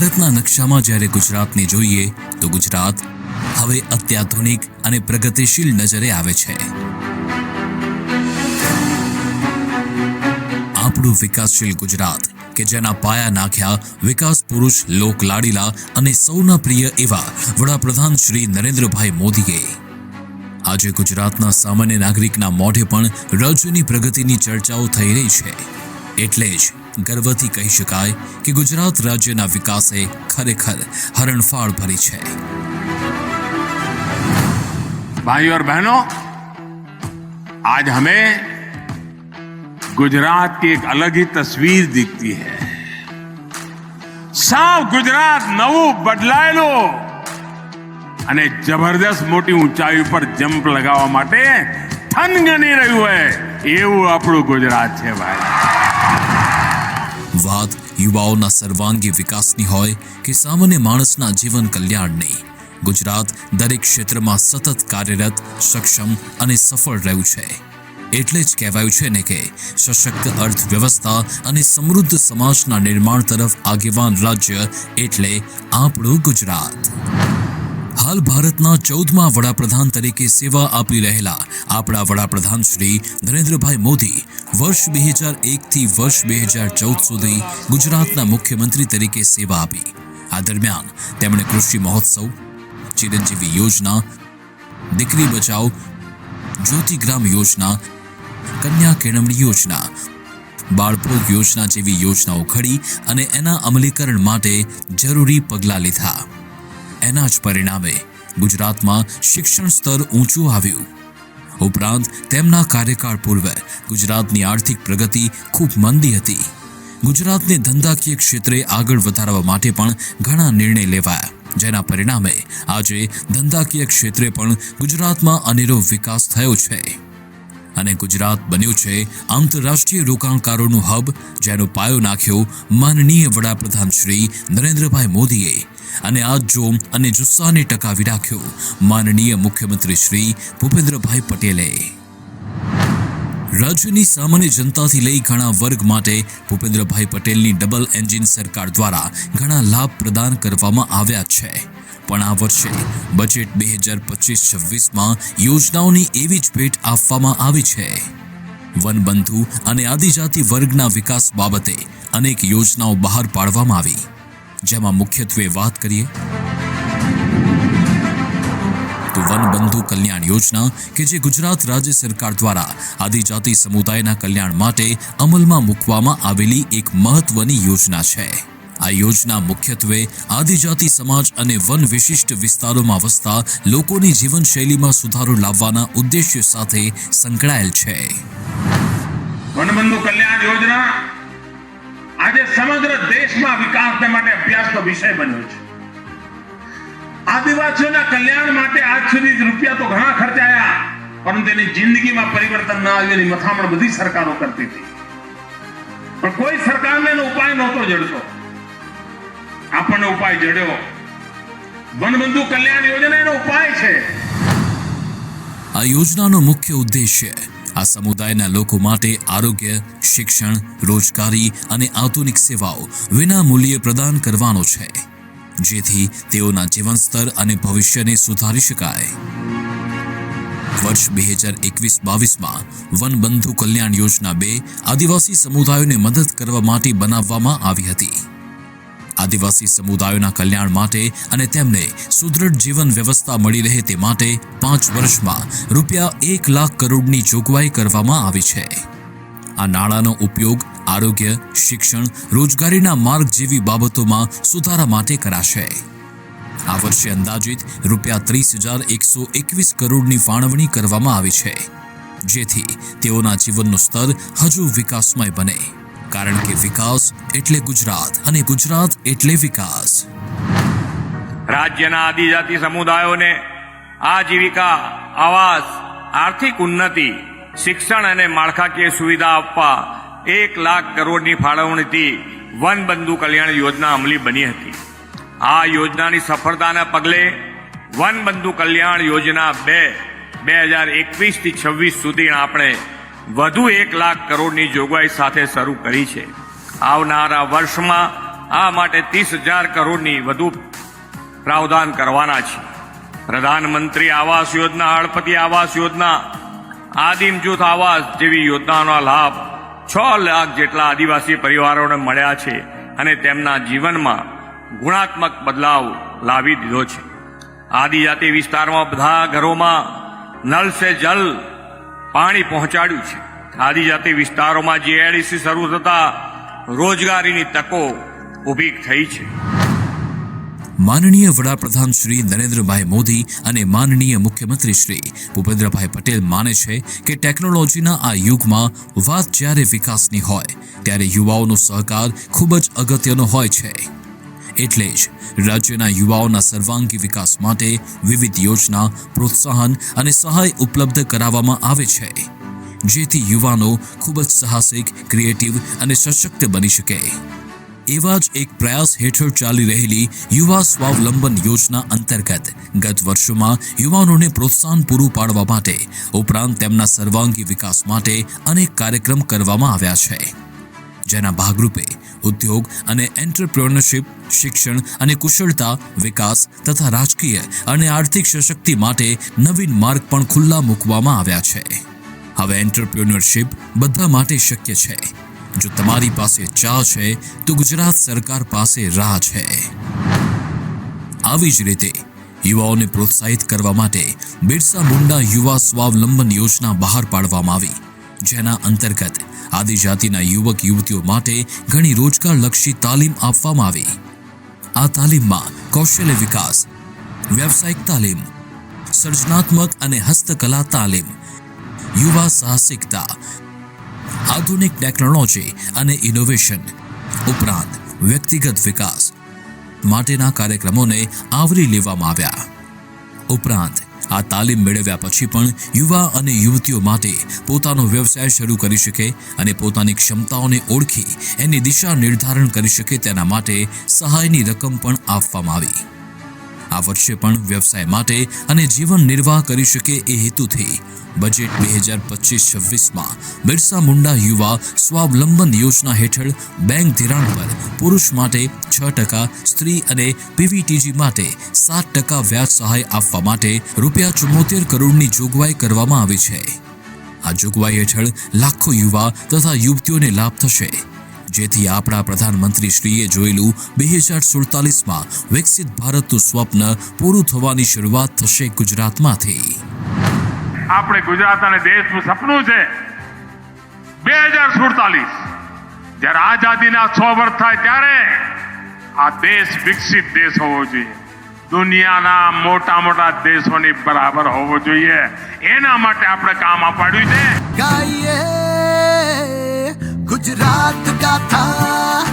ભારતના નકશામાં જ્યારે ગુજરાતને જોઈએ, તો ગુજરાત હવે અત્યાધુનિક અને પ્રગતિશીલ નજરે આવે છે. આપણું વિકાસશીલ ગુજરાત, કે જેના પાયા નાખ્યા વિકાસ પુરુષ લોક લાડીલા અને સૌના પ્રિય એવા વડાપ્રધાન શ્રી નરેન્દ્રભાઈ મોદીએ. આજે ગુજરાતના સામાન્ય નાગરિકના મોઢે પણ રાજ્યની પ્રગતિની ચર્ચાઓ થઈ રહી છે. એટલે જ ગર્વથી કહી શકાય કે ગુજરાત રાજ્યના વિકાસે ખરેખર હરણફાળ ભરી છે भाई और बहनों आज हमें गुजरात की एक अलग ही तस्वीर दिखती है સાવ ગુજરાત નવું બદલાયેલું અને જબરદસ્ત મોટી ઊંચાઈ ઉપર જમ્પ લગાવવા માટે થનગની રહ્યું હોય એવું આપણું ગુજરાત છે ભાઈ વાત યુવાઓના સર્વાંગી વિકાસની હોય કે સામાન્ય માણસના જીવન કલ્યાણની. ગુજરાત દરેક ક્ષેત્રમાં સતત કાર્યરત, સક્ષમ અને સફળ રહ્યું છે. એટલે જ કહેવાયું છે ને કે સશક્ત અર્થવ્યવસ્થા અને સમૃદ્ધ સમાજના નિર્માણ તરફ આગેવાન રાજ્ય એટલે આપણું ગુજરાત. હાલ ભારતના ચૌદમા વડાપ્રધાન તરીકે સેવા આપી રહેલા આપણા વડાપ્રધાન શ્રી નરેન્દ્રભાઈ મોદી વર્ષ બે હજાર એકથી વર્ષ બે હજાર ચૌદ સુધી ગુજરાતના મુખ્યમંત્રી તરીકે સેવા આપી. આ દરમિયાન તેમણે કૃષિ મહોત્સવ, ચિરંજીવી યોજના, દીકરી બચાવ, જ્યોતિગ્રામ યોજના, કન્યા કેળવણી યોજના બાળભોગ યોજના જેવી યોજનાઓ ઘડી અને એના અમલીકરણ માટે જરૂરી પગલાં લીધા. એના જ પરિણામે ગુજરાતમાં શિક્ષણ સ્તર ઊંચું આવ્યું. ઉપરાંત તેમના કાર્યકાળ પૂર્વે ગુજરાતની આર્થિક પ્રગતિ ખૂબ મંદી હતી. ગુજરાતને ધંધાકીય ક્ષેત્રે આગળ વધારવા માટે પણ ઘણા નિર્ણય લેવાયા, જેના પરિણામે આજે ધંધાકીય ક્ષેત્રે પણ ગુજરાતમાં અનેરો વિકાસ થયો છે. અને ગુજરાત બન્યું છે આંતરરાષ્ટ્રીય રોકાણકારોનું હબ, જેનો પાયો નાખ્યો માનનીય વડાપ્રધાન શ્રી નરેન્દ્રભાઈ મોદીએ અને આ જોમ અને જુસ્સાને ટકાવી રાખ્યો. માનનીય મુખ્યમંત્રી શ્રી ભૂપેન્દ્રભાઈ પટેલે. રાજ્યની સામાન્ય જનતાથી લઈ ઘણા વર્ગ માટે ભૂપેન્દ્રભાઈ પટેલની ડબલ એન્જિન સરકાર દ્વારા ઘણા લાભ પ્રદાન કરવામાં આવ્યા છે. પણ આ વર્ષે બજેટ બે હજાર પચીસ છવ્વીસમાં યોજનાઓની એવી જ ભેટ આપવામાં આવી છે. વનબંધુ અને આદિજાતિ વર્ગના વિકાસ બાબતે અનેક યોજનાઓ બહાર પાડવામાં આવી. જેમાં મુખ્યત્વે વાત કરીએ તો વનબંધુ કલ્યાણ યોજના કે જે ગુજરાત રાજ્ય સરકાર દ્વારા આદિજાતિ સમુદાયના કલ્યાણ માટે અમલમાં મૂકવામાં આવેલી એક મહત્વની યોજના છે. આ યોજના મુખ્યત્વે આદિજાતિ સમાજ અને વન વિશિષ્ટ વિસ્તારોમાં વસતા લોકોની જીવનશૈલીમાં સુધારો લાવવાના ઉદ્દેશ્ય સાથે સંકળાયેલ છે. વનબંધુ કલ્યાણ યોજના આજે સમગ્ર દેશમાં વિકાસને માટે અભ્યાસનો વિષય બન્યો છે. આદિવાસીઓના કલ્યાણ માટે આજ સુધી રૂપિયા તો ઘણા ખર્ચાયા પરંતુ એની જિંદગીમાં પરિવર્તન ના આવ્યું એની મથામણ બધી સરકારો કરતી હતી. પણ કોઈ સરકારને એનો ઉપાય નહોતો જડતો. આપણને ઉપાય જડ્યો. વનબંધુ કલ્યાણ યોજના એનો ઉપાય છે. આ યોજનાનો મુખ્ય ઉદ્દેશ્ય આ સમુદાયના લોકો માટે આરોગ્ય, શિક્ષણ, રોજગારી અને આધુનિક સેવાઓ વિના મૂલ્યે પ્રદાન કરવાનો છે, જેથી તેઓના જીવન સ્તર અને ભવિષ્યને સુધારી શકાય. વર્ષ બે હજાર એકવીસ બાવીસમાં વનબંધુ કલ્યાણ યોજના બે આદિવાસી સમુદાયોને મદદ કરવા માટે બનાવવામાં આવી હતી. આદિવાસી સમુદાયોના કલ્યાણ માટે અને તેમને સુદૃઢ જીવન વ્યવસ્થા મળી રહે તે માટે પાંચ વર્ષમાં રૂપિયા એક લાખ કરોડની જોગવાઈ કરવામાં આવી છે. આ નાણાંનો ઉપયોગ આરોગ્ય, શિક્ષણ, રોજગારીના માર્ગ જેવી બાબતોમાં સુધારા માટે કરાશે. આ વર્ષે અંદાજિત રૂપિયા ત્રીસ હજાર એકસો એકવીસ કરોડની ફાળવણી કરવામાં આવી છે. જેથી તેઓના જીવનનું સ્તર હજુ વિકાસમય બને. કારણ કે વિકાસ એટલે ગુજરાત અને ગુજરાત એટલે વિકાસ. રાજ્યના આદિજાતિ સમુદાયોને આજીવિકા, આવાસ, આર્થિક ઉન્નતિ, શિક્ષણ અને માળખાકીય સુવિધા આપવા એક લાખ કરોડની ફાળવણીથી વનબંધુ કલ્યાણ યોજના અમલી બની હતી. આ યોજનાની સફળતાના પગલે વન બંધુ કલ્યાણ યોજના બે બે હજાર એકવીસથી છવ્વીસ સુધી આપણે વધુ એક લાખ કરોડની જોગવાઈ સાથે શરૂ કરી છે. આવનારા વર્ષમાં આ માટે ત્રીસ હજાર કરોડની વધુ પ્રાવધાન કરવાના છે. પ્રધાનમંત્રી આવાસ યોજના હળપતિ આવાસ યોજના, આદિમ જૂથ આવાસ જેવી યોજનાનો લાભ છ લાખ જેટલા આદિવાસી પરિવારોને મળ્યા છે અને તેમના જીવનમાં ગુણાત્મક બદલાવ લાવી દીધો છે. આદિજાતિ વિસ્તારમાં બધા ઘરોમાં નલ સે જલ પાણી પહોંચાડ્યું છે. આદિજાતિ વિસ્તારોમાં જીઆઈડીસી શરૂ થતા રોજગારીની તકો ઊભી થઈ છે. માનનીય વડાપ્રધાન શ્રી નરેન્દ્રભાઈ મોદી અને માનનીય મુખ્યમંત્રી શ્રી ભૂપેન્દ્રભાઈ પટેલ માને છે કે ટેકનોલોજીના આ યુગમાં વાત જ્યારે વિકાસની હોય, ત્યારે યુવાઓનો સહકાર ખૂબ જ અગત્યનો હોય છે. એટલે જ રાજ્યના યુવાઓના સર્વાંગી વિકાસ માટે વિવિધ યોજના, પ્રોત્સાહન અને સહાય ઉપલબ્ધ કરાવવામાં આવે છે, જેથી યુવાનો ખૂબ જ સાહસિક, ક્રિએટિવ અને સશક્ત બની શકે. એવા જ એક પ્રયાસ હેઠળ ચાલી રહેલી યુવા સ્વાવલંબન યોજના અંતર્ગત ગત વર્ષોમાં યુવાનોને પ્રોત્સાહન પૂરું પાડવા માટે ઉપરાંત તેમના સર્વાંગી વિકાસ માટે અનેક કાર્યક્રમ કરવામાં આવ્યા છે. જેના ભાગરૂપે ઉદ્યોગ અને એન્ટરપ્રેન્યોરશિપ શિક્ષણ અને કુશળતા, વિકાસ તથા રાજકીય અને આર્થિક સશક્તિ માટે નવીન માર્ગ પણ ખુલ્લા મૂકવામાં આવ્યા છે. હવે એન્ટરપ્રેન્યોરશિપ બધા માટે શક્ય છે. જો તમારી પાસે ચા છે, તો ગુજરાત સરકાર પાસે રાહ છે. આવી જ રીતે યુવાઓને પ્રોત્સાહિત કરવા માટે બિરસા મુંડા યુવા સ્વાવલંબન યોજના બહાર પાડવામાં આવી. જેના અંતર્ગત આદિજાતિના યુવક યુવતીઓ માટે ઘણી રોજગારલક્ષી તાલીમ આપવામાં આવી. આ તાલીમમાં કૌશલ્ય વિકાસ, વ્યવસાયિક તાલીમ, સર્જનાત્મક અને હસ્તકલા તાલીમ, યુવા સાહસિકતા, આધુનિક ટેકનોલોજી અને ઇનોવેશન ઉપરાંત વ્યક્તિગત વિકાસ માટેના કાર્યક્રમોને આવરી લેવામાં આવ્યા. ઉપરાંત આ તાલીમ મેળવ્યા પછી પણ યુવા અને યુવતીઓ માટે પોતાનો વ્યવસાય શરૂ કરી શકે અને પોતાની ક્ષમતાઓને ઓળખી એની દિશા નિર્ધારણ કરી શકે તેના માટે સહાયની રકમ પણ આપવામાં આવી. આ વર્ષે પણ વ્યવસાય માટે અને જીવન નિર્વાહ કરી શકે એ હેતુથી બજેટ બે હજાર પચીસ છવ્વીસમાં બિરસા મુંડા યુવા સ્વાવલંબન યોજના હેઠળ બેંક ધિરાણ પર પુરુષ માટે છ ટકા, સ્ત્રી અને પીવીટીજી માટે સાત ટકા વ્યાજ સહાય આપવા માટે રૂપિયા ચુમ્મોતેર કરોડની જોગવાઈ કરવામાં આવી છે. આ જોગવાઈ હેઠળ લાખો યુવા તથા યુવતીઓને લાભ થશે. જેથી આપણા પ્રધાનમંત્રી શ્રીએ જોયેલું બે હજાર સુડતાલીસમાં વિકસિત ભારતનું સ્વપ્ન પૂરું થવાની શરૂઆત થશે ગુજરાતમાંથી. આપણે ગુજરાત અને દેશનું સપનું છે બે હજાર સુડતાલીસ. જ્યારે આઝાદીના સો વર્ષ થાય ત્યારે આ દેશ વિકસિત દેશ હોવો જોઈએ. દુનિયાના મોટા મોટા દેશોની બરાબર હોવો જોઈએ. એના માટે આપણે કામ અપાડ્યું છે. ગાઈએ ગુજરાત ગાથા